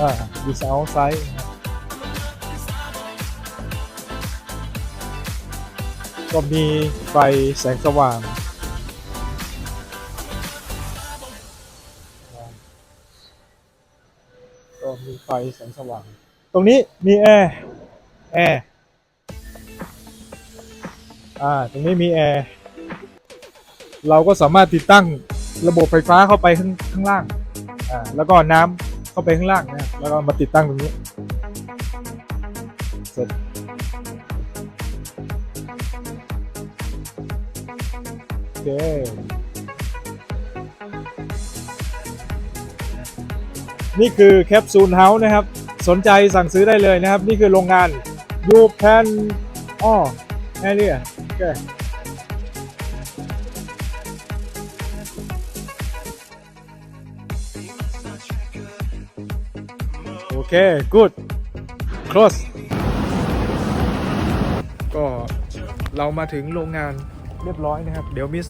อ่า this outside ก็มีไฟแสงสว่าง ก็มีไฟแสงสว่าง ตรงนี้มีแอร์ แอร์ อ่า ตรงนี้มีแอร์ เราก็สามารถติดตั้งระบบไฟฟ้าเข้าไปข้างข้างล่าง อ่า แล้วก็น้ำ เข้าไปข้างล่างนะครับแล้วก็มาติดตั้งตรงนี้เสร็จโอเคนี่คือแคปซูลเฮาส์นะครับ สนใจสั่งซื้อได้เลยนะครับ นี่คือโรงงานยูแพนอ้อแค่นี้อะโอเค เค good close ก็เรามาถึงโรงงานเรียบร้อยนะครับ เดี๋ยวมิส